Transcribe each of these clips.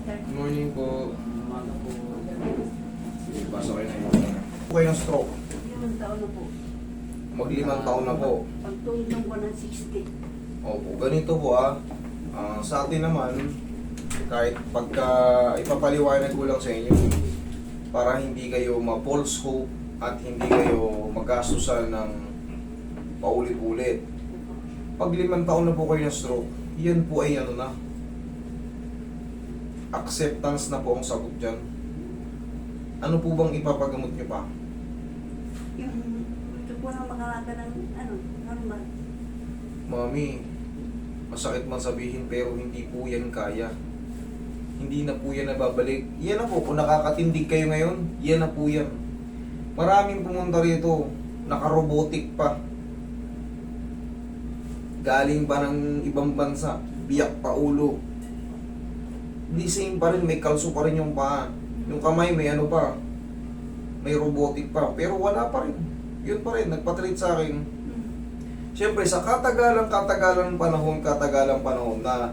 Good morning po. Umaga po. Pasok kayo na yun. Okay ng stroke. Limang taon na po. Maglimang taon na po. Pagtulong ko ng 60. Opo, ganito po ah. Ah, sa atin naman, kahit pagka ipapaliwanag ko lang sa inyo, para hindi kayo ma-false hope at hindi kayo magastusan ng paulit-ulit. Pag limang taon na po kayo na stroke, yan po ay ano na, acceptance na po ang sagot dyan. Ano po bang ipapagamot nyo pa? Yung gusto ko na makalaka ng ano, normal. Mami, masakit man sabihin pero hindi po yan kaya. Hindi na po yan nababalik. Yan na po, kung nakakatindig kayo ngayon, yan na po yan. Maraming pumunta rito, nakarobotic pa. Galing pa ng ibang bansa, biyak pa ulo. Di same pa rin, may kalso pa rin yung paa. Yung kamay may ano pa, may robotic pa. Pero wala pa rin. Yun pa rin, nagpatreat sa akin. Siyempre, sa katagalang katagalang panahon, katagalang panahon na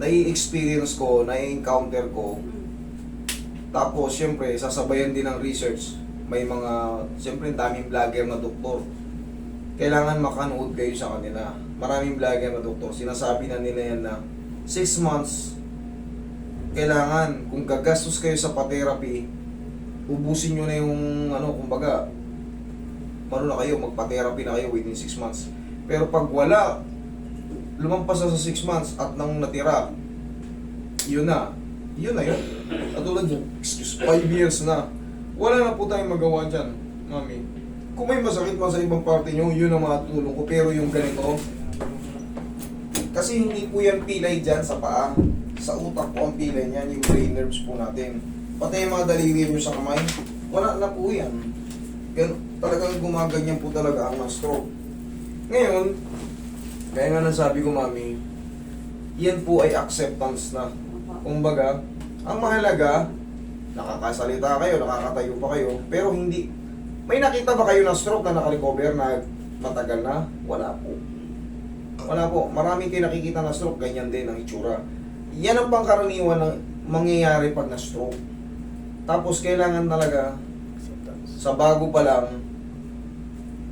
nai-experience ko, nai-encounter ko, tapos siyempre, sasabayan din ng research. May mga, siyempre, daming vlogger na doktor. Kailangan makanood kayo sa kanila. Maraming vlogger na doktor. Sinasabi na nila yan na 6 months, kailangan, kung gagastos kayo sa pa-therapy, ubusin nyo na yung, ano, kumbaga, ano na kayo, magpa-therapy na kayo within 6 months. Pero pag wala, lumampas na sa 6 months at nang natira, yun na. Yun na yun. Katulad yun, excuse, 5 years na. Wala na po tayong magawa dyan, mami. Kung may masakit man sa ibang parte nyo, yun ang matulong ko. Pero yung ganito, kasi hindi po yan pilay dyan sa paa. Sa utak po ang pilay niyan, yung brain nerves po natin. Pati yung mga daliri nyo sa kamay, wala na po yan. Gan talagang gumaganyan po talaga ang stroke. Ngayon, kaya nga nasabi ko mami, yan po ay acceptance na. Kumbaga, ang mahalaga, nakakasalita kayo, nakakatayo pa kayo, pero hindi. May nakita ba kayo ng stroke na nakarecover na matagal na? Wala po. Wala po. Marami kayo nakikita na stroke, ganyan din ang itsura. Yan ang pangkaraniwan ng mangyayari pag na-stroke. Tapos kailangan talaga, sa bago pa lang,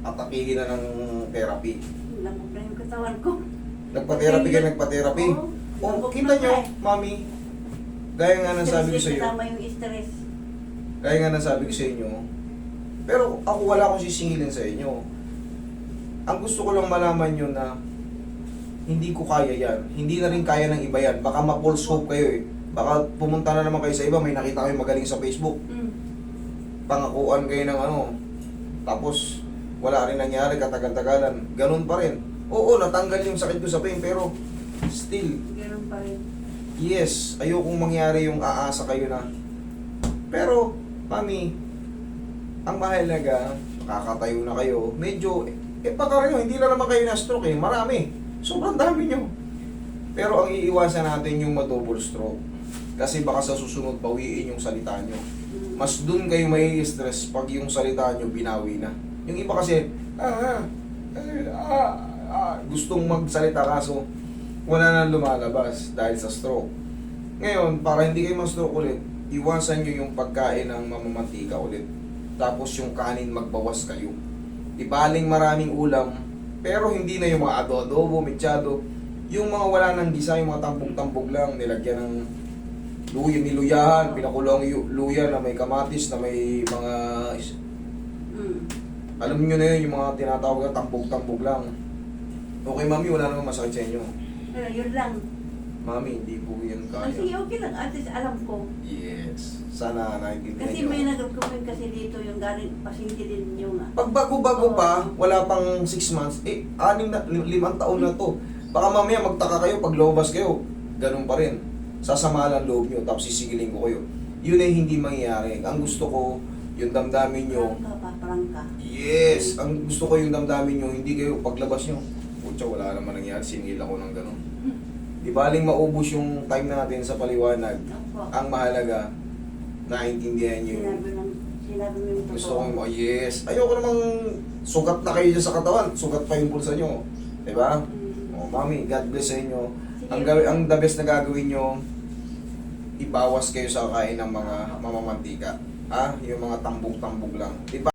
atakihin na ng therapy. Lamog na yung katawan ko. Nagpa-therapy kayo, nagpa-therapy. Oo. Oh, Lamog kita na nyo, mami, gaya nga ng sabi ko sa iyo, Kasama yung stress. gaya nga ng sabi ko sa inyo, pero ako wala akong sisingilin sa inyo. Ang gusto ko lang malaman nyo na hindi ko kaya yan. Hindi na rin kaya ng iba yan. Baka ma-false hope kayo eh. Baka pumunta na naman kayo sa iba, may nakita kayo magaling sa Facebook. Hmm. Pangakuan kayo ng ano. Tapos, wala rin nangyari katagal-tagalan. Ganun pa rin. Oo, natanggal yung sakit ko sa pain, pero still, Ganun pa rin. Yes, ayokong mangyari yung aasa kayo na. Pero, mami, ang mahalaga, makakatayo na kayo, medyo, eh baka rin, hindi na naman kayo na-stroke eh, marami. Sobrang dami nyo. Pero ang iiwasan natin yung ma-double stroke. Kasi baka sa susunod, bawiin yung salita nyo. Mas dun kayo may stress pag yung salita nyo binawi na. Yung iba kasi, ah, ah, ah, ah, gustong magsalita kaso wala na lumalabas dahil sa stroke. Ngayon, para hindi kayo ma-stroke ulit, iwasan nyo yung pagkain ng mamamantika ulit. Tapos yung kanin magbawas kayo. Ibaling maraming ulam, pero hindi na yung mga adobo, mechado. Yung mga wala ng gisa, yung mga tambog-tambog lang, nilagyan ng luya, niluyahan, pinakulong luya na may kamatis, na may mga... Hmm. Alam nyo na yun, yung mga tinatawag na tambog-tambog lang. Okay, mami, wala namang masakit sa inyo. Pero yun lang. Mami, hindi po yan Kasi kaya. okay lang. At least alam ko. Yes. Sana naintindihan Kasi may nag-comment kasi dito yung galing pasyente din yung nga. Pag bago-bago pa, wala pang 6 months, eh, anim na, lim- limang taon na to. Baka mamaya magtaka kayo, pag lumabas kayo, ganun pa rin. Sasama lang loob nyo, tapos sisigilin ko kayo. Yun ay hindi mangyayari. Ang gusto ko, yung damdamin nyo, Parang ka pa, parang ka. yes, ang gusto ko yung damdamin nyo, hindi kayo paglabas nyo, putya, wala naman nangyari, singil ako ng ganun. Di baling maubos yung time natin sa paliwanag. Opo. Ang mahalaga, naintindihan nyo yung Sinabi ng sinabi mo yung Gusto totoo. ko yes. Ayoko namang sugat na kayo dyan sa katawan. Sugat pa yung pulsa nyo. Diba? Hmm. Oh, mami, God bless sa inyo. Sige. Ang, gawin, ang the best na gagawin nyo, ibawas kayo sa kain ng mga mamamantika. Ha? Yung mga tambog-tambog lang. Di ba?